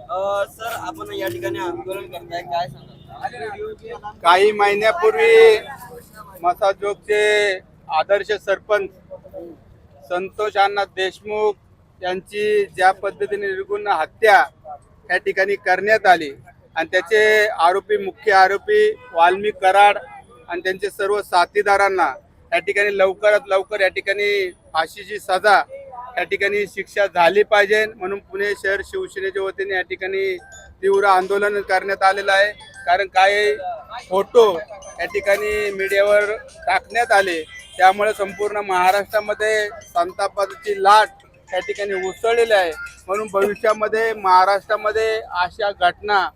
Sir आपण या ठिकाणी आंदोलन करताय काय सांगा काही महिन्यापूर्वी मसाजोगचे आदर्श सरपंच संतोष अण्णा देशमुख यांची ज्या पद्धतीने निर्गुण हत्या या ठिकाणी करण्यात आली आणि त्याचे आरोपी मुख्य आरोपी वाल्मी कराड आणि त्यांचे सर्व साथीदारांना या ठिकाणी लवकरात लवकर या ठिकाणी फाशीची सजा या ठिकाणी शिक्षा झाली पाहिजे म्हणून पुणे शहर शिवसेनेच्या वतीने या ठिकाणी तीव्र आंदोलन करण्यात आलेलं आहे. कारण काही फोटो या ठिकाणी मीडियावर टाकण्यात आले. त्यामुळे संपूर्ण महाराष्ट्रामध्ये संतापाची लाट या ठिकाणी उसळलेली आहे. म्हणून भविष्यामध्ये महाराष्ट्रामध्ये अशा घटना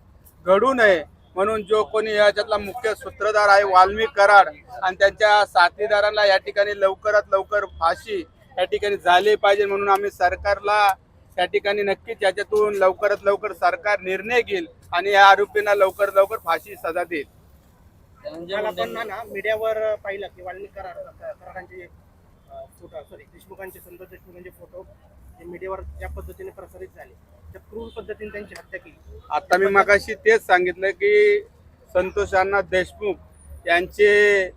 घडू नये. म्हणून जो कोणी याच्यातला मुख्य सूत्रधार आहे वाल्मिक कराड आणि त्यांच्या साथीदारांना या ठिकाणी लवकरात लवकर फाशी या ठिकाणी झाली पाहिजे म्हणून आम्ही सरकारला या ठिकाणी नक्कीच याच्यातून लवकरात लवकर सरकार निर्णय घेईल आणि या आरोपींना लवकरात लवकर फाशी सजा देईल. काल आपण ना ना मीडियावर पाहिलं की वाल्मिक कराड कराडांचे फोटो सॉरी देशमुखांचे संतोष देशमुखांचे फोटो जे मीडियावर ज्या पद्धतीने प्रसारित झाले त्या क्रूर पद्धतीने त्यांची हत्या केली. आता मी मगाशी तेच सांगितलं की संतोष अण्णा देशमुख यांचे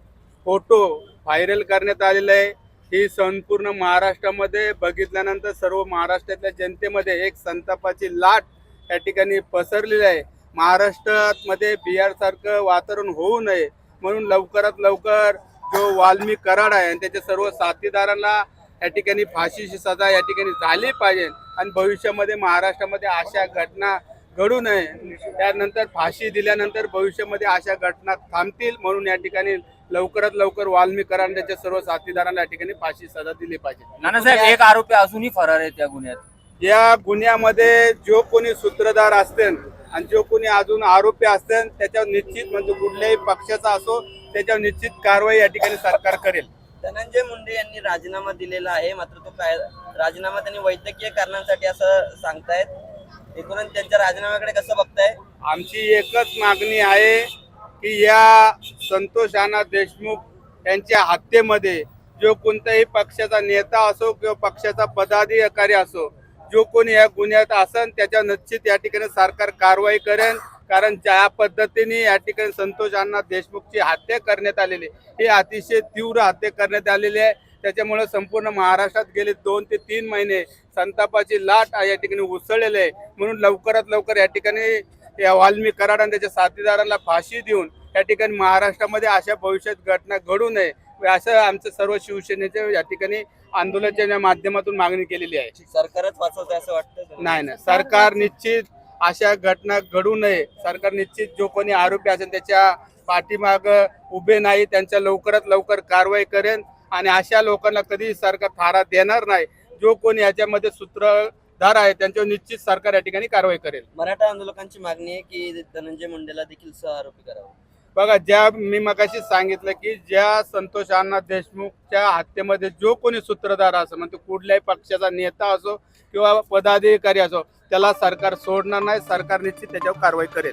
फोटो व्हायरल करण्यात आलेले आहे. ही संपूर्ण महाराष्ट्रामध्ये बघितल्यानंतर सर्व महाराष्ट्रातल्या जनतेमध्ये एक संतापाची लाट या ठिकाणी पसरलेली आहे. महाराष्ट्रामध्ये बिहारसारखं वातावरण होऊ नये म्हणून लवकरात लवकर जो वाल्मी कराड आहे आणि त्याच्या सर्व साथीदारांना या ठिकाणी फाशीची सजा या ठिकाणी झाली पाहिजे. आणि भविष्यामध्ये महाराष्ट्रामध्ये अशा घटना घडू नये. त्यानंतर फाशी दिल्यानंतर भविष्यामध्ये अशा घटना थांबतील म्हणून या ठिकाणी लवकरात लवकर वाल्मिक कराड आणि त्याच्या सर्व साथीदारांना या ठिकाणी फाशी सजा दिली पाहिजे. नानासाहेब एक आरोपी अजूनही फरार आहे त्या गुन्ह्यात. या गुन्ह्यामध्ये जो कोणी सूत्रधार असतील आणि जो कोणी अजून आरोपी असतील त्याच्यावर निश्चित म्हणजे कुठल्याही पक्षाचा असो त्याच्यावर निश्चित कारवाई या ठिकाणी सरकार करेल. धनंजय मुंडे यांनी राजीनामा दिलेला आहे मात्र तो काय राजीनामा त्यांनी वैद्यकीय कारणांसाठी असं सांगतायत. एकूणच त्यांच्या राजीनाम्याकडे कसं बघताय? आमची एकच मागणी आहे की या संतोष राणा देशमुख यांच्या हत्येमध्ये जो कोणत्याही पक्षाचा नेता असो किंवा पक्षाचा पदाधिकारी असो जो कोणी या गुन्ह्यात असन त्याच्या निश्चित या ठिकाणी सरकार कारवाई करेन. कारण ज्या पद्धतीने या ठिकाणी संतोष अण्णा देशमुखची हत्या करण्यात आलेली ही अतिशय तीव्र हत्या करण्यात आलेली आहे. त्याच्यामुळे संपूर्ण महाराष्ट्रात गेले दोन ते तीन महिने संतापाची लाट या ठिकाणी उसळलेली आहे. म्हणून लवकरात लवकर या ठिकाणी या वाल्मिक कराड आणि त्याच्या साथीदारांना फाशी देऊन या ठिकाणी महाराष्ट्रामध्ये अशा भविष्यात घटना घडू नये. असं आमचं सर्व शिवसेनेच्या या ठिकाणी आंदोलनाच्या माध्यमातून मागणी केलेली आहे. सरकारच वाचवत असं वाटतं? नाही नाही. सरकार निश्चित अशा घटना घडू नये. सरकार निश्चित जो कोणी आरोपी असेल त्याच्या पाठीमाग उभे नाही त्यांच्या लवकरात लवकर कारवाई करेन. आणि अशा लोकांना कधी सरकार थारा देणार नाही. जो कोणी याच्यामध्ये सूत्रधार आहे त्यांच्यावर निश्चित सरकार या ठिकाणी कारवाई करेल. मराठा आंदोलकांची मागणी आहे की धनंजय मुंडेला देखील सह आरोपी करावं. बघा ज्या मी मगाशी सांगितलं की ज्या संतोष अण्णा देशमुखच्या हत्येमध्ये जो कोणी सूत्रधार असो म्हणजे कुठल्याही पक्षाचा नेता असो किंवा पदाधिकारी असो त्याला सरकार सोडणार नाही सरकार निश्चित त्याच्यावर कारवाई करेल.